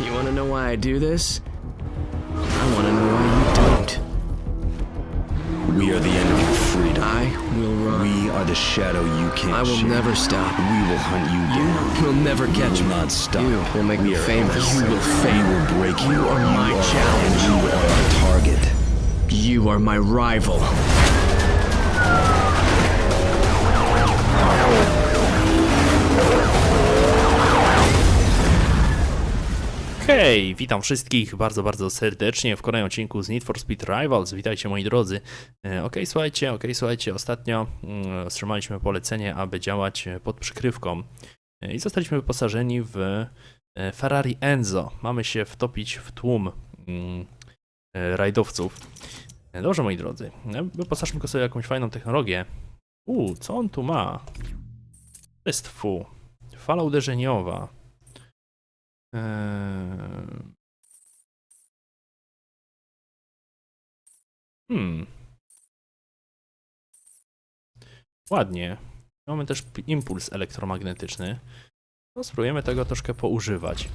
You wanna know why I do this? I wanna know why you don't. We are the end of your freedom. I will run. We are the shadow you can't I will shake. never stop. We will hunt you You down. will never We catch will me. not stop. You will make we me famous. You will fail. We will break you. You are my challenge. You are our target. You are my rival. Hej, witam wszystkich bardzo, bardzo serdecznie w kolejnym odcinku z Need for Speed Rivals. Witajcie moi drodzy. E, Okej, słuchajcie, okej, słuchajcie, ostatnio mm, otrzymaliśmy polecenie, aby działać e, pod przykrywką E, i zostaliśmy wyposażeni w Ferrari Enzo. Mamy się wtopić w tłum mm, rajdowców. Dobrze, moi drodzy, wyposażmy go sobie jakąś fajną technologię. U, co on tu ma? To jest fu. Fala uderzeniowa. Eee. Hmm. Ładnie. Mamy też impuls elektromagnetyczny. No, spróbujemy tego troszkę poużywać.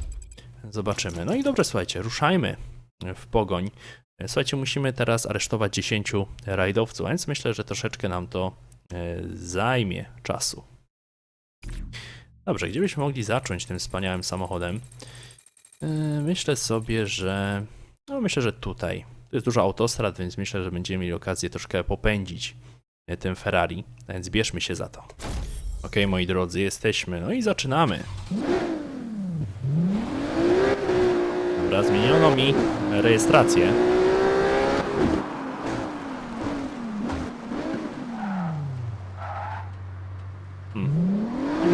Zobaczymy. No i dobrze, słuchajcie, ruszajmy w pogoń. Słuchajcie, musimy teraz aresztować 10 rajdowców, więc myślę, że troszeczkę nam to e, zajmie czasu. Dobrze, gdzie byśmy mogli zacząć tym wspaniałym samochodem? Yy, Myślę sobie, że. No, myślę, że tutaj. To jest dużo autostrad, więc myślę, że będziemy mieli okazję troszkę popędzić e, tym Ferrari. A Więc bierzmy się za to. Ok, moi drodzy, jesteśmy. No i zaczynamy. Dobra, zmieniono mi rejestrację.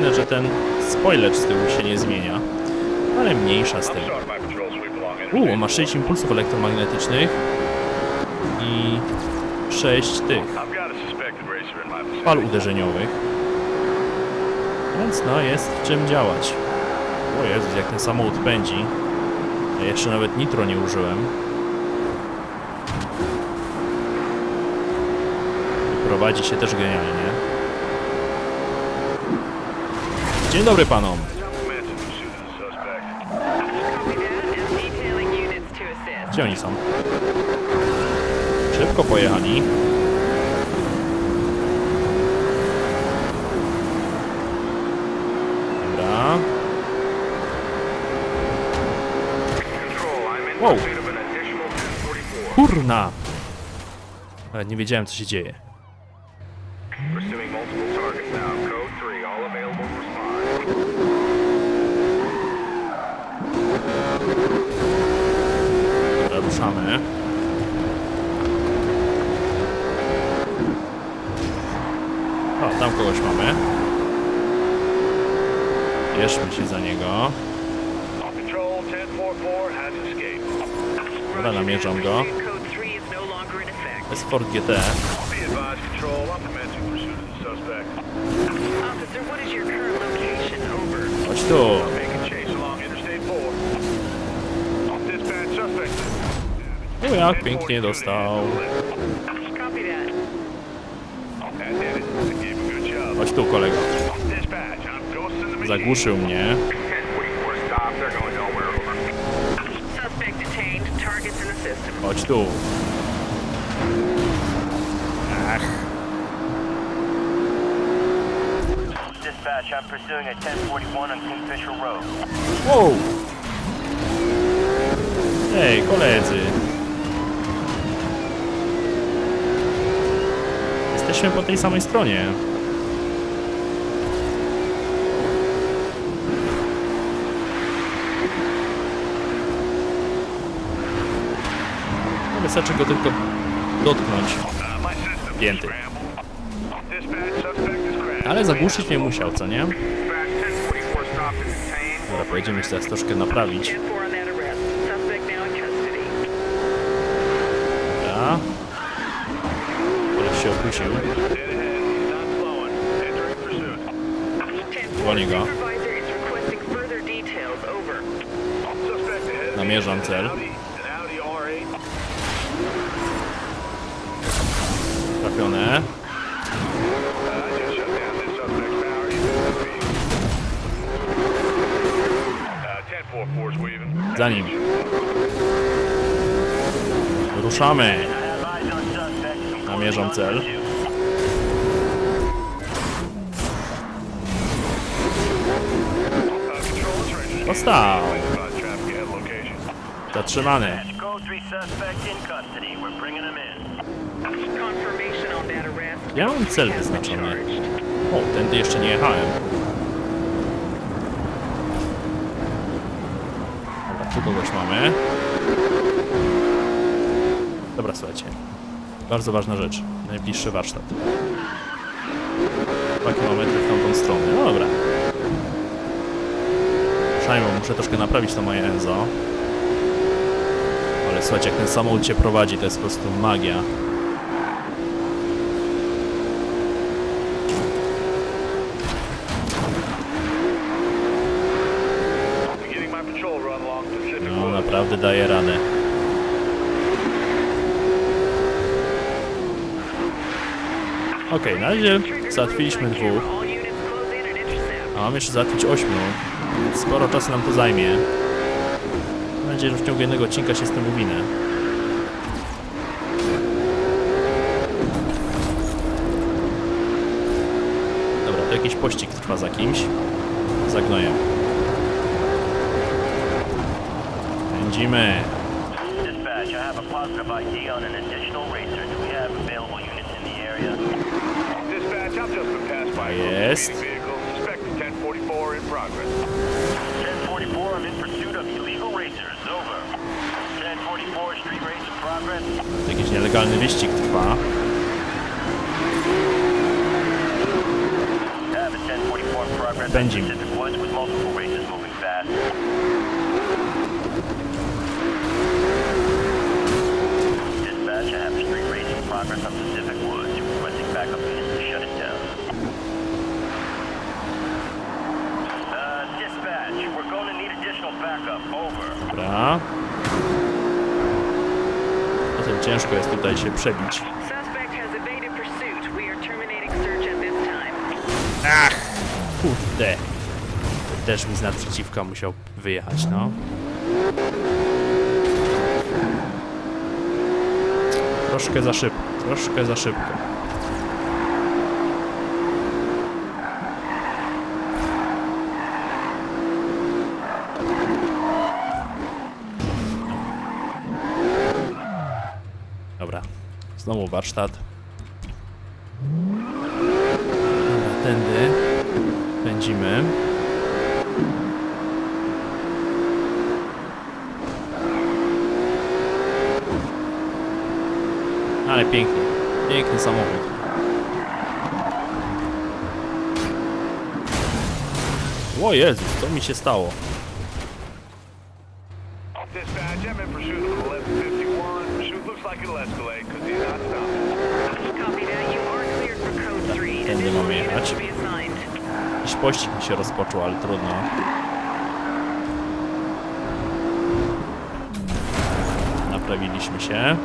Dziwne, że ten spoiler z tyłu się nie zmienia, ale mniejsza z tym. U, on ma 6 impulsów elektromagnetycznych i 6 tych fal uderzeniowych. Więc no, jest w czym działać. O Jezus, jak ten samochód pędzi. Ja jeszcze nawet nitro nie użyłem. Prowadzi się też genialnie. Dzień dobry panom. Gdzie oni są? Szybko pojechali. Dobra. Wow. Kurna! Nawet nie wiedziałem co się dzieje. Pursuing multiple targets now. Code 3, all available respond. Dobra, ruszamy. O, tam kogoś mamy. Bierzmy się za niego. All control, 1044 has escaped. Dobra, namierzam go. Code 3 is longer in effect. To jest GT. Chodź tu. Making chase along Interstate 4. Dispatch suspect. O, jak pięknie dostał. Copy that. That did it. Gave a good job. Chodź tu, kolego. Dispatch, I'm ghosting the machine. Zagłuszył mnie. 1044 stop, they're going nowhere, over. Suspect detained. Targets in the system. Chodź tu. Ach. Dispatch, I'm pursuing a 1041 on Kingfisher Road. Wow. Ej, koledzy. Jesteśmy po tej samej stronie. Wystarczy go tylko dotknąć. Pięty. Ale zagłuszyć nie musiał, co nie? Dispatch, 1044 stopped and detained. Dobra, pojedziemy się teraz troszkę naprawić. 10-4 on that arrest. Suspect now in custody. Weaving. Za nim. Ruszamy. Namierzam cel. Dostał. Zatrzymany. Code 3 suspect in custody. We're bringing him in. Confirmation on that arrest. Ja mam cel wyznaczony. O, tędy jeszcze nie jechałem. Dobra, tu kogoś mamy. Dobra, słuchajcie. Bardzo ważna rzecz. Najbliższy warsztat. Dwa kilometry w tamtą stronę. No dobra. Szajmo, muszę troszkę naprawić to moje Enzo. Ale słuchajcie, jak ten samochód cię prowadzi, to jest po prostu magia. Beginning my patrol run along Pacific No, Road. naprawdę daje radę. Okej, na razie załatwiliśmy dwóch, a mam jeszcze załatwić ośmiu, sporo czasu nam to zajmie. Mam nadzieję, że w ciągu jednego odcinka się z tym uwinę. Dobra, to jakiś pościg trwa za kimś. Za gnojem. Pędzimy. Dispatch, I have a positive ID on an additional racer. Do we have available units in the area? Dispatch, I've just been passed by a Jest. vehicle. Suspected 1044 in progress. 1044, I'm in pursuit of illegal racers. Over. 1044, street race in progress. Jakiś nielegalny wyścig trwa. Have a 1044 in progress. on Pędzim. Pacific Woods with multiple tutaj się przebić. Ach! Kurde. Też mi z naprzeciwka musiał wyjechać, no. Troszkę za szybko, troszkę za szybko. Dobra, znowu warsztat. Dobra, tędy pędzimy. Ale pięknie, piękny samochód. O Jezus, co mi się stało? Dispatch, I'm in pursuit of 1151. Pursuit looks like it'll escalate because he's not stopping. Copy that. You are cleared for code 3. Tędy Additional mamy units jechać. will be assigned. Jakiś pościg mi się rozpoczął, ale trudno. Naprawiliśmy się.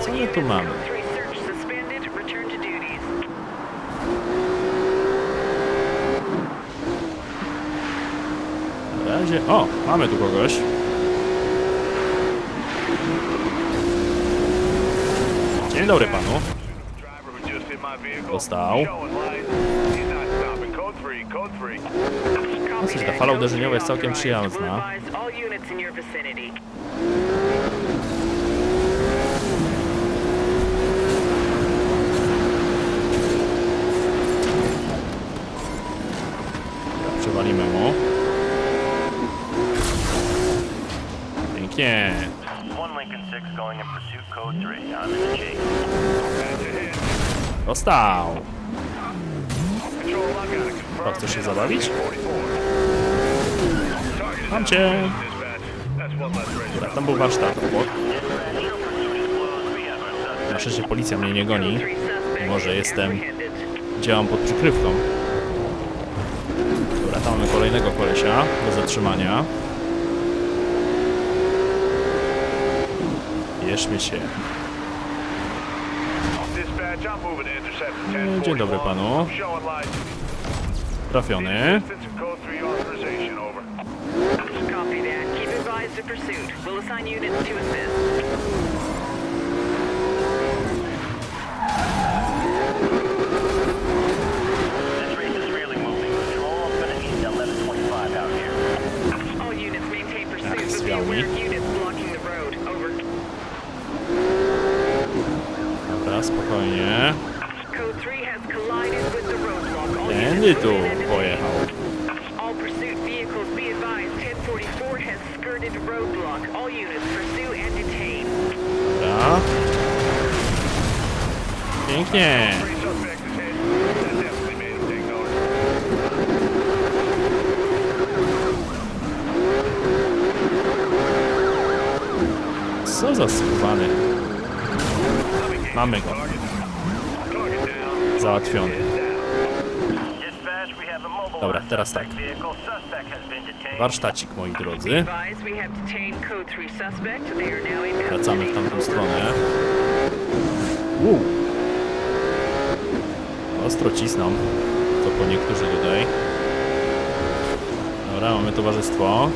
Co my tu mamy? code 3 search suspended. Return to duties. Na razie... O, mamy tu kogoś. Dzień dobry panu. Driver who just hit my vehicle. Dostał. Showing lights. He's not stopping. Code 3, code 3. Copy Myślę, że ta fala uderzeniowa jest 3 całkiem przyjazna. Vicinity. Przewalimy mu. Pięknie. One Lincoln 6 going in pursuit code 3. I'm in the chase. That's a hit. Dostał. O, chcesz się zabawić? 44. Target is Mam cię. Dobra, tam był warsztat obok. Na szczęście policja mnie nie goni. 3 suspect Może is jestem-. Działam pod przykrywką. Dobra, tam mamy kolejnego kolesia do zatrzymania. Bierzmy się. Dispatch, Dispatch, I'm moving to intercept the E, 1041. dzień dobry panu. Trafiony. Assistance and code 3 authorization, over. Copy that. Keep advised of pursuit. We'll assign units to assist. This race is really moving. Control, I'm gonna need 1125 out here. All units maintain pursuit, but be zwiał mi. aware of units blocking the road. Over. Dobra, spokojnie. Code 3 has collided with the roadblock. All Tędy units tu move in and detain. pojechał. All pursuit vehicles be advised. 1044 has skirted roadblock. All units pursue and detain. Dobra. Pięknie. Three suspects is hit. That definitely made him take notice. Co za skubany. Mamy go. Załatwiony. Dobra, teraz tak. Warsztacik, moi drodzy. Advised, we have detained Code 3 suspect. They are now in Wracamy w tamtą stronę. Uuu. Ostro cisną. To po niektórzy tutaj. Dobra, mamy towarzystwo.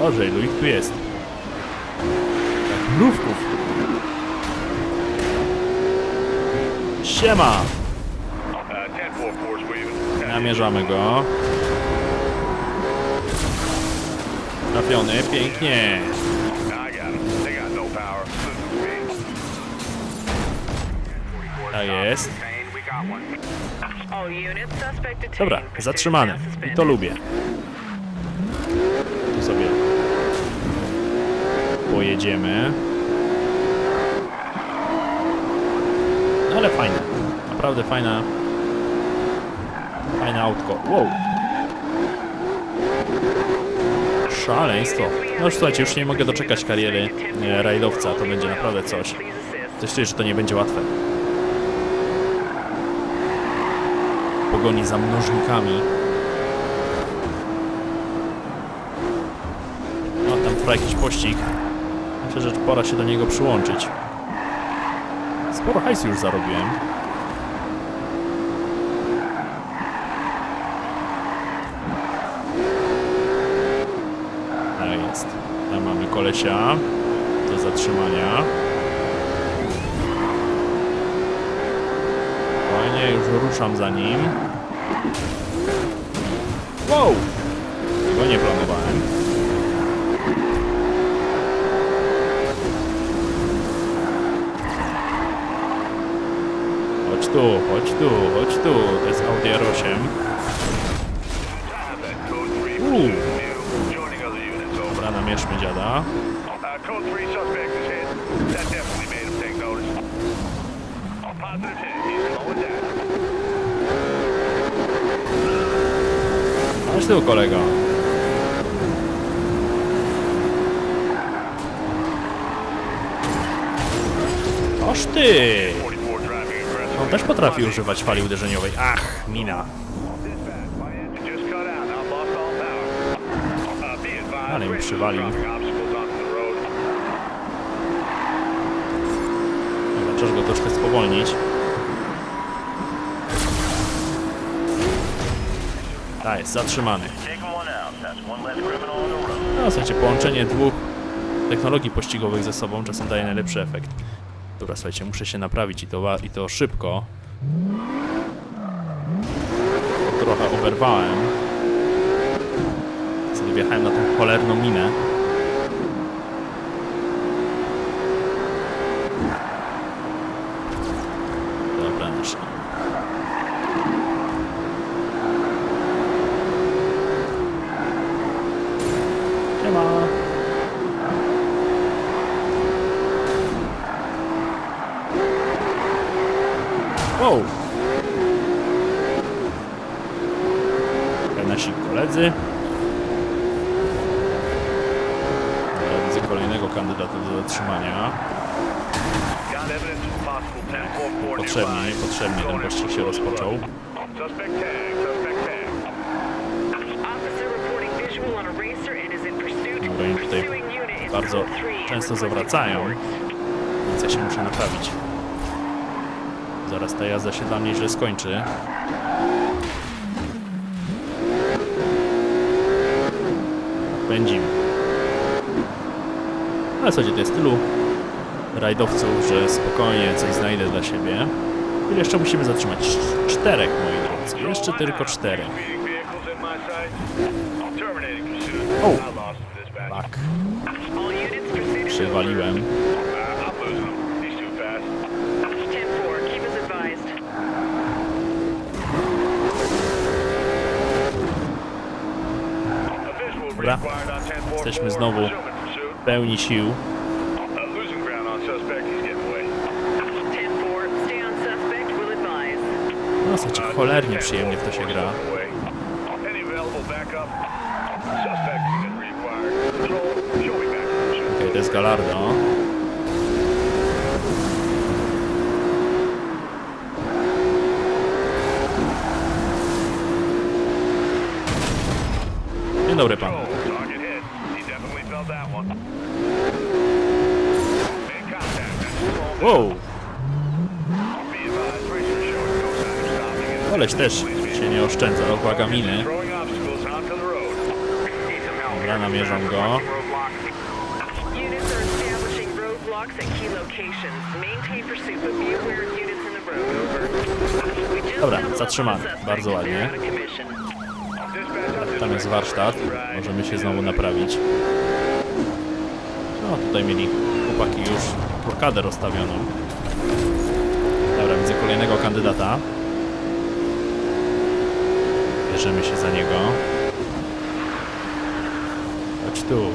Dobrze, ilu ich tu jest? Tak, mrówków. Siema! 1044 is weaving. Namierzamy go. Trafiony, pięknie. Me. Tak jest. Dobra, zatrzymany. I to lubię. Tu sobie pojedziemy. No ale fajne. Naprawdę fajna. Fajne autko. Wow. Szaleństwo. No już słuchajcie, już nie mogę doczekać kariery e, rajdowca. To będzie naprawdę coś. Czuję, że to nie będzie łatwe. Pogoni za mnożnikami. No tam trwa jakiś pościg. Myślę, że pora się do niego przyłączyć. Sporo hajsu już zarobiłem. Tak jest. Tam mamy kolesia do zatrzymania. Fajnie, już ruszam za nim. Wow! Tego nie planowałem. Chodź tu, chodź tu, chodź tu. To jest Audi R8. Chodź tu, kolego. Oż ty! 44 driving aggressive. On też potrafi używać fali uderzeniowej. Ach, mina. Dispatch, my engine just cut out. I've lost all power. Uh, be advised, Ale mi racers przywalił. dropping obstacles onto the road. Trzeba go troszkę spowolnić. Tak, jest zatrzymany. No, słuchajcie, połączenie dwóch technologii pościgowych ze sobą czasem daje najlepszy efekt. Dobra, słuchajcie, muszę się naprawić i to, i to szybko. Trochę oberwałem. Sobie wjechałem na tą cholerną minę. Dobra, nasz. Siema. Wow. Tutaj nasi koledzy. Dobra, widzę kolejnego kandydata do zatrzymania. Got evidence of possible 1044 Potrzebnie, nearby. niepotrzebnie ten pościg się rozpoczął. Suspect tag, suspect tag. Officer reporting visual on a racer and is in pursuit. Dobra, oni tutaj Pursuing unit is bardzo code 3 and często zawracają, więc ja się muszę naprawić. Zaraz ta jazda się dla mnie źle skończy. Pędzimy. Ale w zasadzie to jest tylu rajdowców, że spokojnie coś znajdę dla siebie. Ile jeszcze musimy zatrzymać? Cz- Czterech, moi drodzy. Jeszcze tylko czterech. Pursuit. Oh. I lost him, dispatch. Tak, All units, pursuit is przewaliłem. I'm losing him. He's too fast. over. 10-4, keep us advised. A visual Dobra. required on 10-4. Jesteśmy znowu w pełni sił. Losing ground on suspect. He's getting away. 10-4, stay on suspect, we'll advise. No, w zasadzie cholernie przyjemnie w to się gra. Any available backup? Suspect is required. Control, show me back. Shoot. Okej, to jest Galardo. Dzień dobry panu. Target hit. He definitely felt that one. In contact. That's Wow, Be advised, racer showing no sign of stopping. and- koleś też się nie oszczędza, rozłaga miny. Dobra, namierzam go. Roadblocks at key locations. Maintain pursuit, but be aware of units in the road. Over. We just Dobra, zatrzymany. Bardzo ładnie. Tam jest warsztat. Możemy się znowu naprawić. No, tutaj mieli chłopaki już blokadę rozstawioną. Dobra, widzę kolejnego kandydata. Bierzemy się za niego. Chodź tu.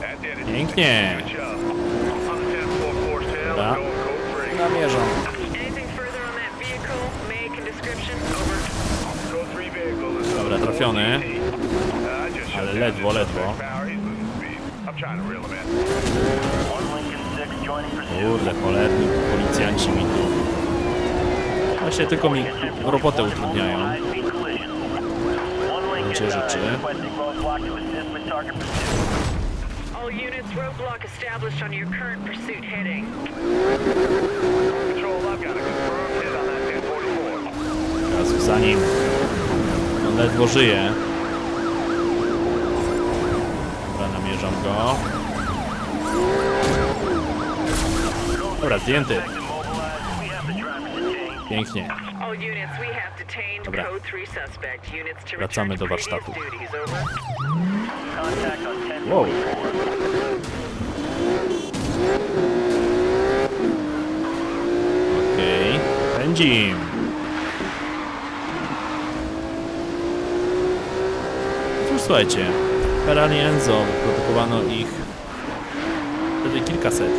That did it. Pięknie. Good job. On the 10-4 force tail, Dobra. going code 3. Namierzam. Anything further on that vehicle? Make and description? Over. Code 3 vehicle is Dobra, trafiony. Uh, I just shut Ale down ledwo, this ledwo. suspect's power. He's losing speed. I'm trying to reel him in. One Lincoln 6 joining pursuit. Kurde, cholerni policjanci mi tu. Właśnie tylko mi robotę utrudniają. Gruncie rzeczy. All units, roadblock established on your current pursuit heading. Control, I've got a confirmed hit on that 1044. Teraz za nim. On ledwo żyje. Dobra, namierzam go. Dobra, zdjęty. Pięknie. All units, we have detained Dobra. code 3 suspect. Units to Wracamy do warsztatu. duties. Over. Contact on 10 Wow. Okej. Pędzim. Cóż, słuchajcie. Ferrari Enzo, wyprodukowano ich wtedy kilkaset.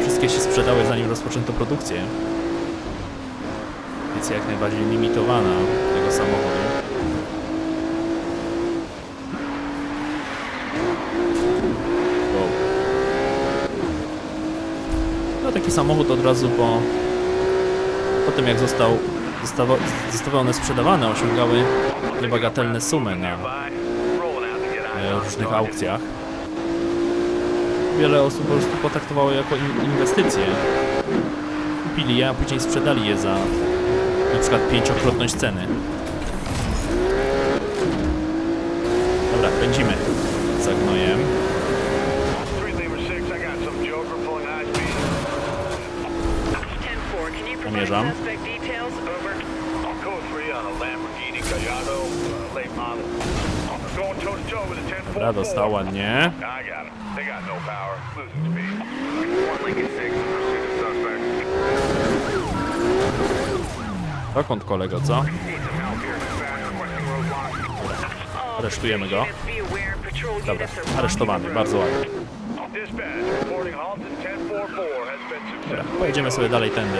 Wszystkie się sprzedały zanim rozpoczęto produkcję. Więc jak najbardziej limitowana tego samochodu. Wow. No taki samochód od razu po, po tym jak został, zostawa, zostały one sprzedawane osiągały niebagatelne sumy na e, różnych aukcjach. Wiele osób po prostu potraktowało je jako in- inwestycje. Kupili je, a później sprzedali je za na przykład pięciokrotność ceny. Dobra, pędzimy za gnojem. Some help here. Dispatch requesting roadblock. All Aresztujemy go. Dobra, aresztowany, bardzo ładnie. Dispatch reporting Halton 1044 has been Dobra, pojedziemy sobie dalej tędy.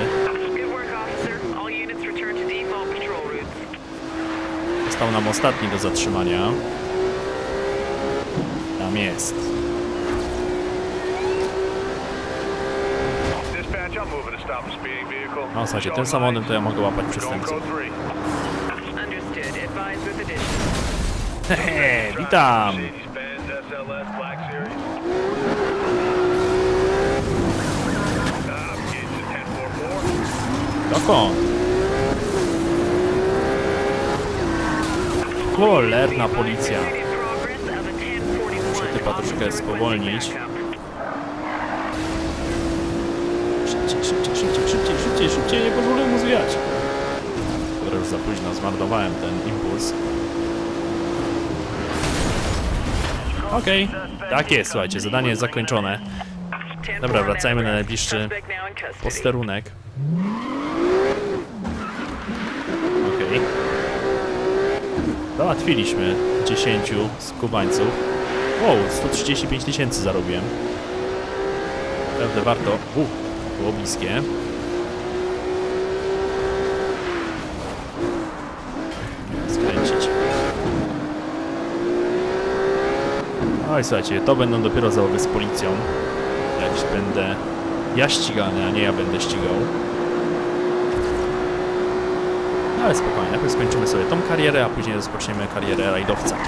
Został nam ostatni do zatrzymania. Tam jest. No w zasadzie tym samochodem to ja mogę łapać przestępców. Going code 3. Cholerna policja. Pursuit in progress of a 1041 Muszę chyba troszkę spowolnić. Szybciej, szybciej, szybciej, szybciej, szybciej, szybciej, nie pozwolę mu zwijać. Dobra, już za późno, zmarnowałem ten impuls. Okej, tak jest, słuchajcie, zadanie jest zakończone. Dobra, wracajmy na najbliższy. Posterunek. Okej. Załatwiliśmy 10 skubańców. Wow, 135 tysięcy zarobiłem. Naprawdę warto. U, było bliskie. Skręcić. Oj, słuchajcie, to będą dopiero załogi z policją. Jak będę ja ścigany, a nie ja będę ścigał. Ale spokojnie, najpierw skończymy sobie tą karierę, a później rozpoczniemy karierę rajdowca.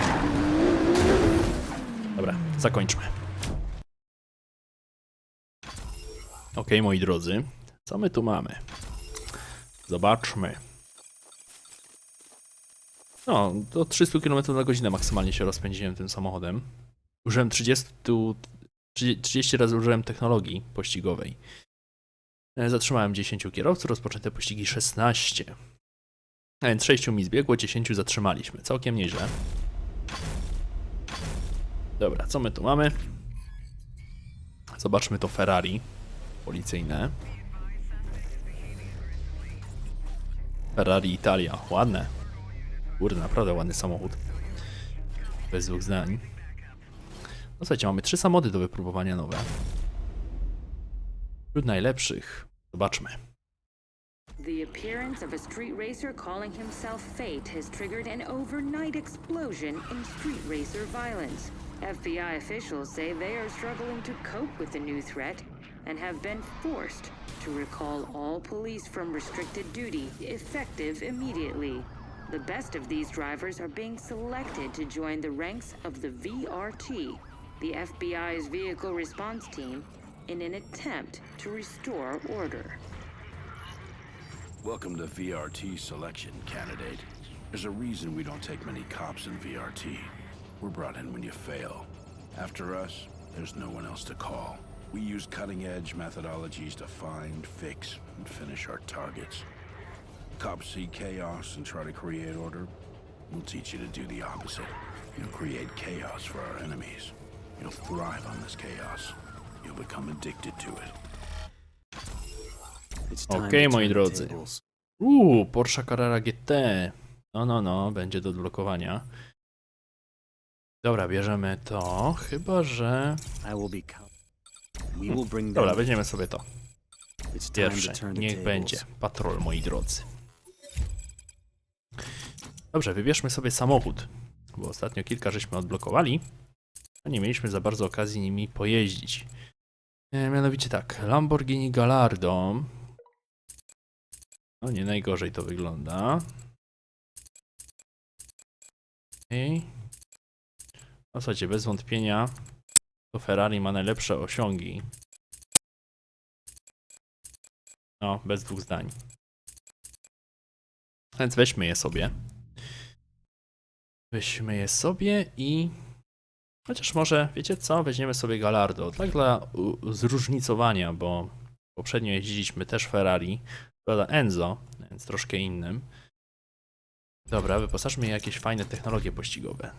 Dobra, zakończmy. Ok, moi drodzy, co my tu mamy? Zobaczmy. No, do 300 km na godzinę maksymalnie się rozpędziłem tym samochodem. Użyłem 30, 30 razy użyłem technologii pościgowej. E, Zatrzymałem 10 kierowców, rozpoczęte pościgi 16. A więc 6 mi zbiegło, 10 zatrzymaliśmy. Całkiem nieźle. Dobra, co my tu mamy? Zobaczmy to Ferrari policyjne. Ferrari Italia, ładne. Kurde, naprawdę ładny samochód. Bez dwóch zdań. No słuchajcie, mamy trzy samochody do wypróbowania nowe. Wśród najlepszych. Zobaczmy. The appearance of a street racer calling himself Fate has triggered an overnight explosion in street racer violence. FBI officials say they are struggling to cope with the new threat and have been forced to recall all police from restricted duty, effective immediately. The best of these drivers are being selected to join the ranks of the VRT, the FBI's vehicle response team, in an attempt to restore order. Welcome to VRT selection, candidate. There's a reason we don't take many cops in VRT. We're brought in when you fail. After us, there's no one else to call. We use cutting edge methodologies to find, fix, and finish our targets. Cops see chaos and try to create order. We'll teach you to do the opposite. You'll create chaos for our enemies. You'll thrive on this chaos. You'll become addicted to it. Okej, moi drodzy. Uuu, Porsche Carrera GT. No, no, no, będzie do odblokowania. Dobra, bierzemy to. Chyba, że... Dobra, weźmiemy sobie to. Pierwsze. Niech będzie. Patrol, moi drodzy. Dobrze, wybierzmy sobie samochód. Bo ostatnio kilka żeśmy odblokowali. A nie mieliśmy za bardzo okazji nimi pojeździć. E, mianowicie tak, Lamborghini Gallardo. No nie najgorzej to wygląda. I no słuchajcie, bez wątpienia to Ferrari ma najlepsze osiągi. No, bez dwóch zdań. Więc weźmy je sobie. Weźmy je sobie i... Chociaż może, wiecie co, weźmiemy sobie Gallardo. Tak dla zróżnicowania, bo poprzednio jeździliśmy też Ferrari. Prawda, Enzo, więc troszkę innym. Dobra, wyposażmy jakieś fajne technologie pościgowe.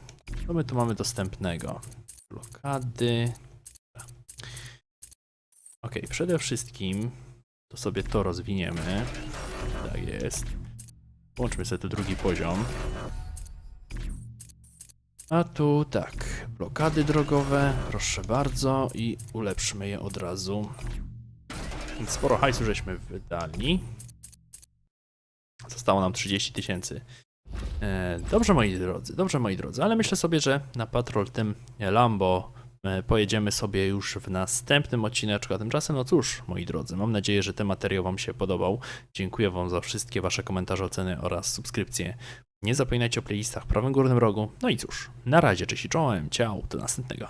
Co my tu mamy dostępnego? Blokady. Ok, przede wszystkim to sobie to rozwiniemy. Tak jest. Włączmy sobie tu drugi poziom. A tu tak, blokady drogowe, proszę bardzo i ulepszmy je od razu. Więc Sporo hajsu żeśmy wydali. Zostało nam 30 tysięcy. E, Dobrze moi drodzy, dobrze moi drodzy, ale myślę sobie, że na patrol tym Lambo e, pojedziemy sobie już w następnym odcineczku, a tymczasem no cóż, moi drodzy, mam nadzieję, że ten materiał wam się podobał. Dziękuję wam za wszystkie wasze komentarze, oceny oraz subskrypcje. Nie zapominajcie o playlistach w prawym górnym rogu. No i cóż, na razie, cześć i czołem, ciao, do następnego.